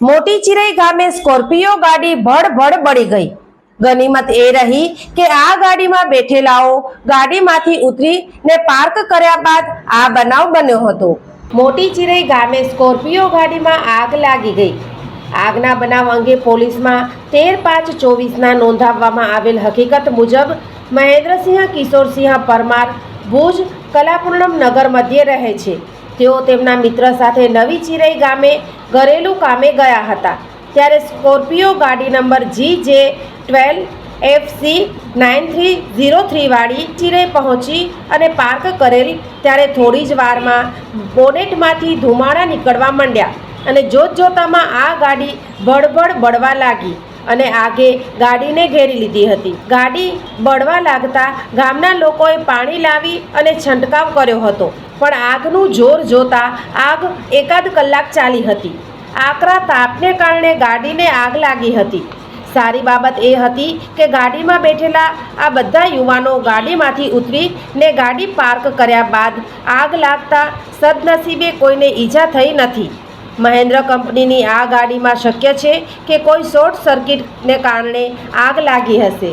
મોટી ચિરાઈ ગામે સ્કોર્પિયો ગાડી ભડ ભડ બળી ગઈ. ગનીમત એ રહી કે આ ગાડીમાં બેઠેલાઓ ગાડીમાંથી ઉતરીને પાર્ક કર્યા બાદ આ બનાવ બન્યો હતો. મોટી ચિરાઈ ગામે સ્કોર્પિયો ગાડીમાં આગ લાગી ગઈ. આગના બનાવ અંગે પોલીસમાં તેર પાંચ ચોવીસના નોંધાવવામાં આવેલ હકીકત મુજબ, મહેન્દ્રસિંહ કિશોરસિંહ પરમાર ભુજ કલાપૂર્ણમ નગર મધ્યે રહે છે. તેઓ તેમના મિત્ર સાથે નવી ચિરાઈ ગામે, ઘરેલું કામે ગયા હતા. ત્યારે સ્કોર્પિયો ગાડી number G J twelve F C nine three zero three વાળી ચિરાઈ પહોંચી અને પાર્ક કરેલ ત્યારે થોડી જ વારમાં બોનેટમાંથી ધુમાડા નીકળવા માંડ્યા અને જોત જોતામાં આ ગાડી ભડભડ બળવા લાગી અને આગે ગાડીને ઘેરી લીધી હતી. ગાડી બળવા લાગતા ગામના લોકોએ પાણી લાવી અને છંટકાવ કર્યો હતો. પણ આગનું જોર જોતા આગ એકાદ કલાક ચાલી હતી. આકરા તાપને કારણે ગાડીને આગ લાગી હતી. સારી બાબત એ હતી કે ગાડીમાં બેઠેલા આ બધા યુવાનો ગાડીમાંથી ઉતરી ને ગાડી પાર્ક કર્યા બાદ આગ લાગતા સદનસીબે કોઈને ઈજા થઈ નથી. મહેન્દ્ર કંપનીની આ ગાડીમાં શક્ય છે કે કોઈ શોર્ટ સર્કિટને કારણે આગ લાગી હશે.